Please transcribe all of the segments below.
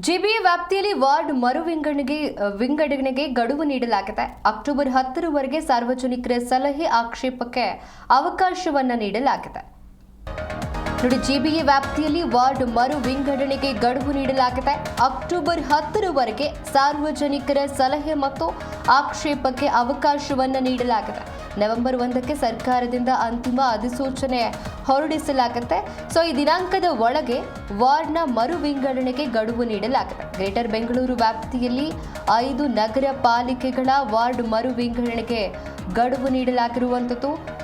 GBA ವ್ಯಾಪ್ತಿಯಲ್ಲಿ ward ಮರು ವಿಂಗಡಣೆಗೆ ವಿಂಗಡಣೆಗೆ ಗಡುವು ನೀಡಲಾಗಿದೆ. ಅಕ್ಟೋಬರ್ ಹತ್ತರವರೆಗೆ ಸಾರ್ವಜನಿಕರ ಸಲಹೆ ಆಕ್ಷೇಪಕ್ಕೆ ಅವಕಾಶವನ್ನು ನೀಡಲಾಗಿದೆ. ನೋಡಿ ಜಿಬಿಎ ವ್ಯಾಪ್ತಿಯಲ್ಲಿ ವಾರ್ಡ್ ಮರು ವಿಂಗಡಣೆಗೆ ಗಡುವು ನೀಡಲಾಗಿದೆ. ಅಕ್ಟೋಬರ್ ಹತ್ತರವರೆಗೆ ಸಾರ್ವಜನಿಕರ ಸಲಹೆ ಮತ್ತು ಆಕ್ಷೇಪಕ್ಕೆ ಅವಕಾಶವನ್ನು ನೀಡಲಾಗಿದೆ. ನವೆಂಬರ್ ಒಂದಕ್ಕೆ ಸರ್ಕಾರದಿಂದ ಅಂತಿಮ ಅಧಿಸೂಚನೆ ಹೊರಡಿಸಲಾಗುತ್ತೆ. ಸೊ, ಈ ದಿನಾಂಕದ ಒಳಗೆ ವಾರ್ಡ್ನ ಮರು ವಿಂಗಡಣೆಗೆ ಗಡುವು ನೀಡಲಾಗಿದೆ ಗ್ರೇಟರ್ ಬೆಂಗಳೂರು ವ್ಯಾಪ್ತಿಯಲ್ಲಿ ಐದು ನಗರ ಪಾಲಿಕೆಗಳ ವಾರ್ಡ್ ಮರು ವಿಂಗಡಣೆಗೆ ಗಡುವು ನೀಡಲಾಗಿರುವಂಥದ್ದು.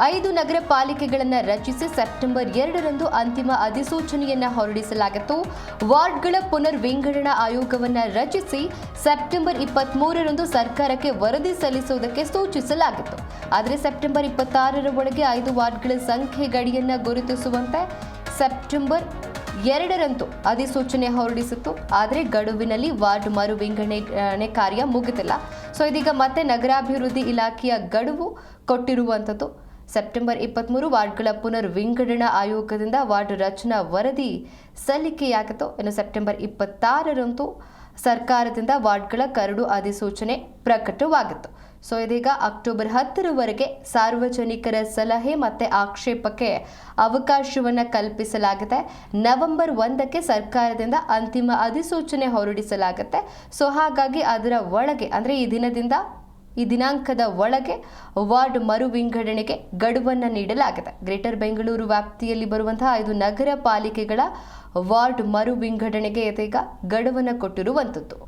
ಐದು ನಗರ ಪಾಲಿಕೆಗಳನ್ನು ರಚಿಸಿ ಸೆಪ್ಟೆಂಬರ್ ಎರಡರಂದು ಅಂತಿಮ ಅಧಿಸೂಚನೆಯನ್ನು ಹೊರಡಿಸಲಾಗಿತ್ತು. ವಾರ್ಡ್ಗಳ ಪುನರ್ ವಿಂಗಡಣಾ ಆಯೋಗವನ್ನು ರಚಿಸಿ ಸೆಪ್ಟೆಂಬರ್ ಇಪ್ಪತ್ಮೂರರಂದು ಸರ್ಕಾರಕ್ಕೆ ವರದಿ ಸಲ್ಲಿಸುವುದಕ್ಕೆ ಸೂಚಿಸಲಾಗಿತ್ತು. ಆದರೆ ಸೆಪ್ಟೆಂಬರ್ ಇಪ್ಪತ್ತಾರರ ಒಳಗೆ ಐದು ವಾರ್ಡ್ಗಳ ಸಂಖ್ಯೆ ಗಡಿಯನ್ನು ಗುರುತಿಸುವಂತೆ ಸೆಪ್ಟೆಂಬರ್ ಎರಡರಂದು ಅಧಿಸೂಚನೆ ಹೊರಡಿಸಿತ್ತು. ಆದರೆ ಗಡುವಿನಲ್ಲಿ ವಾರ್ಡ್ ಮರು ವಿಂಗಡಣೆ ಕಾರ್ಯ ಮುಗಿದಿಲ್ಲ. ಸೊ, ಇದೀಗ ಮತ್ತೆ ನಗರಾಭಿವೃದ್ಧಿ ಇಲಾಖೆಯ ಗಡುವು ಕೊಟ್ಟಿರುವಂಥದ್ದು. ಸೆಪ್ಟೆಂಬರ್ ಇಪ್ಪತ್ತ್ಮೂರು ವಾರ್ಡ್ಗಳ ಪುನರ್ ವಿಂಗಡಣಾ ಆಯೋಗದಿಂದ ವಾರ್ಡ್ ರಚನಾ ವರದಿ ಸಲ್ಲಿಕೆಯಾಗಿತ್ತು. ಇನ್ನು ಸೆಪ್ಟೆಂಬರ್ ಇಪ್ಪತ್ತಾರರಂತೂ ಸರ್ಕಾರದಿಂದ ವಾರ್ಡ್ಗಳ ಕರಡು ಅಧಿಸೂಚನೆ ಪ್ರಕಟವಾಗಿತ್ತು. ಸೊ ಇದೀಗ ಅಕ್ಟೋಬರ್ ಹತ್ತರವರೆಗೆ ಸಾರ್ವಜನಿಕರ ಸಲಹೆ ಮತ್ತು ಆಕ್ಷೇಪಕ್ಕೆ ಅವಕಾಶವನ್ನು ಕಲ್ಪಿಸಲಾಗಿದೆ ನವೆಂಬರ್ ಒಂದಕ್ಕೆ ಸರ್ಕಾರದಿಂದ ಅಂತಿಮ ಅಧಿಸೂಚನೆ ಹೊರಡಿಸಲಾಗುತ್ತೆ. ಸೊ, ಹಾಗಾಗಿ ಅದರ ಒಳಗೆ, ಅಂದರೆ ಈ ದಿನದಿಂದ ಈ ದಿನಾಂಕದ ಒಳಗೆ ವಾರ್ಡ್ ಮರು ವಿಂಗಡಣೆಗೆ ಗಡುವನ್ನು ನೀಡಲಾಗಿದೆ ಗ್ರೇಟರ್ ಬೆಂಗಳೂರು ವ್ಯಾಪ್ತಿಯಲ್ಲಿ ಬರುವಂತಹ ಐದು ನಗರ ಪಾಲಿಕೆಗಳ ವಾರ್ಡ್ ಮರು ವಿಂಗಡಣೆಗೆ ಇದೀಗ ಗಡುವನ್ನು ಕೊಟ್ಟಿರುವಂಥದ್ದು.